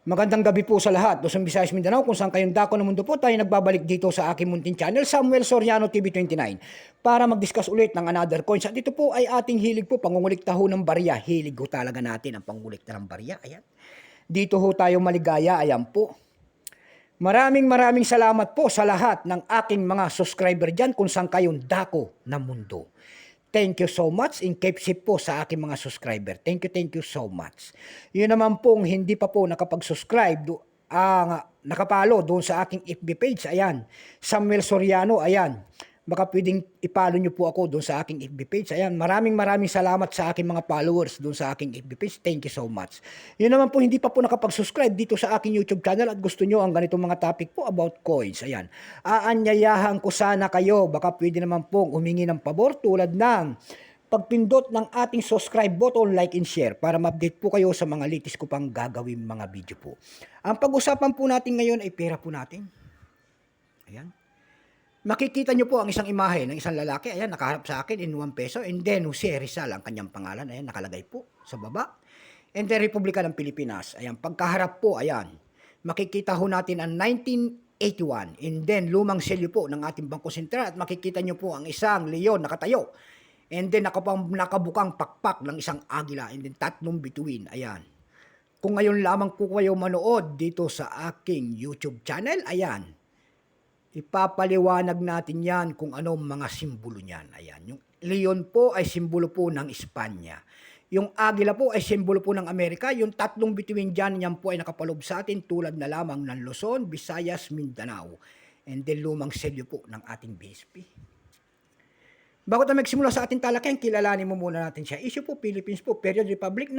Magandang gabi po sa lahat. Luzon, Visayas, Mindanao, kung saan kayong dako ng mundo po, tayo nagbabalik dito sa aking munting channel, Samuel Soriano TV29, para mag-discuss ulit ng another coins. At ito po ay ating hilig po, pangungulikta ho ng barya. Hilig ho talaga natin ang pangungulikta ng barya. Ayan. Dito ho tayo maligaya. Ayan po. Maraming maraming salamat po sa lahat ng aking mga subscriber dyan kung saan kayong dako ng mundo. Thank you so much in safe po sa aking mga subscriber. Thank you, thank you so much. Yun naman pong hindi pa po nakapag-subscribe, do, ah, nakapalo doon sa aking FB page, ayan. Samuel Soriano, ayan. Baka pwedeng ipalo nyo po ako doon sa aking FB page. Ayan, maraming maraming salamat sa aking mga followers doon sa aking FB page. Thank you so much. Yun naman po, hindi pa po nakapag-subscribe dito sa aking YouTube channel at gusto nyo ang ganitong mga topic po about coins. Ayan, aanyayahan ko sana kayo. Baka pwede naman pong humingi ng pabor tulad ng pagpindot ng ating subscribe button, like and share para ma-update po kayo sa mga latest ko pang gagawin mga video po. Ang pag-usapan po natin ngayon ay pera po natin. Ayan. Makikita nyo po ang isang imahe ng isang lalaki. Ayan, nakaharap sa akin in 1 peso. And then, Jose Rizal, ang kanyang pangalan. Ayan, nakalagay po sa baba. And then, Republika ng Pilipinas. Ayan, pagkaharap po, ayan. Makikita ho natin ang 1981. And then, lumang selyo po ng ating Bangko Sentral. At makikita nyo po ang isang leon nakatayo. And then, nakapang, nakabukang pakpak ng isang agila. And then, tatlong bituin. Ayan. Kung ngayon lamang po kayo manood dito sa aking YouTube channel, ayan, ipapaliwanag natin yan kung anong mga simbolo niyan. Ayan, yung leon po ay simbolo po ng Espanya. Yung agila po ay simbolo po ng Amerika. Yung tatlong bituin dyan, yan po ay nakapalob sa atin tulad na lamang ng Luzon, Visayas, Mindanao. And then lumang selyo po ng ating BSP. Bago tayo magsimula sa ating talakayan, kilalanin mo muna natin siya. Issue po, Philippines po, Period Republic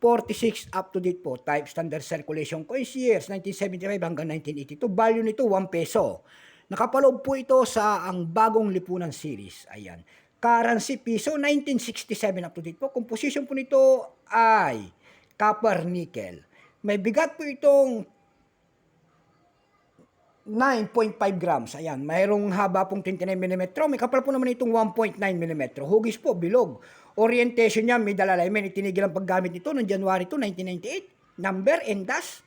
1946 up to date po. Type standard circulation coins years 1975 hanggang 1982. Value nito 1 peso. Nakapaloob po ito sa ang bagong lipunan series. Ayan. Currency piso 1967 up to date po. Composition po nito ay copper nickel. May bigat po itong 9.5 grams. Ayan, mayroong haba pong 29 mm. May kapal po naman itong 1.9 mm. Hugis po, bilog. Orientation niya, may dalalaman. Itinigil ang paggamit nito noong January 2, 1998. Number and dash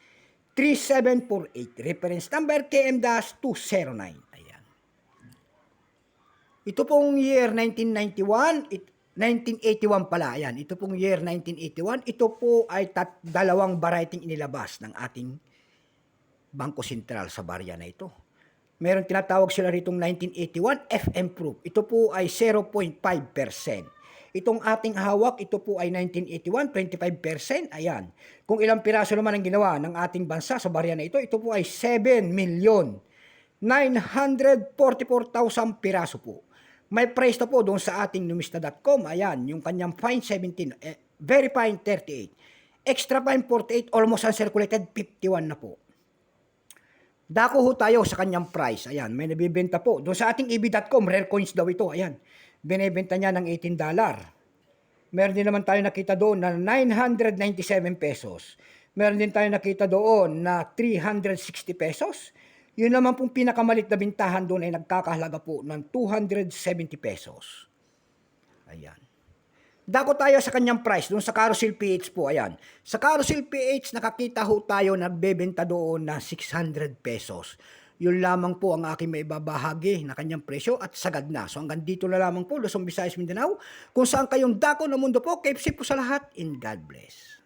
3748. Reference number KM-209. Ayan. Ito pong year 1991, it, 1981 pala, ayan. Ito pong year 1981, ito po ay tat, dalawang variety inilabas ng ating Bangko Sentral sa barya na ito. Meron tinatawag sila ritong 1981 FM proof. Ito po ay 0.5%. Itong ating hawak, ito po ay 1981, 25%. Ayan. Kung ilang piraso naman ang ginawa ng ating bansa sa barya na ito, ito po ay 7 million 944,000 piraso po. May price na po doon sa ating numista.com. Ayan, yung kanyang fine 17, eh, very fine 38. Extra fine 48, almost uncirculated 51 na po. Dako ho tayo sa kanyang price. Ayan, may nabibenta po. Doon sa ating eb.com, rare coins daw ito. Ayan, binibenta niya ng 18 dollar. Meron din naman tayo nakita doon na 997 pesos. Meron din tayo nakita doon na 360 pesos. Yun naman pong pinakamalit na bintahan doon ay nagkakahalaga po ng 270 pesos. Ayan. Dako tayo sa kanyang price doon sa Carousel PH po. Ayan. Sa Carousel PH, nakakita ho tayo nagbebenta doon na 600 pesos. Yun lamang po ang aking maibabahagi na kanyang presyo at sagad na. So hanggang dito na lamang po, Luzon, Visayas, Mindanao. Kung saan kayong dako ng mundo po, safe po sa lahat. In God bless.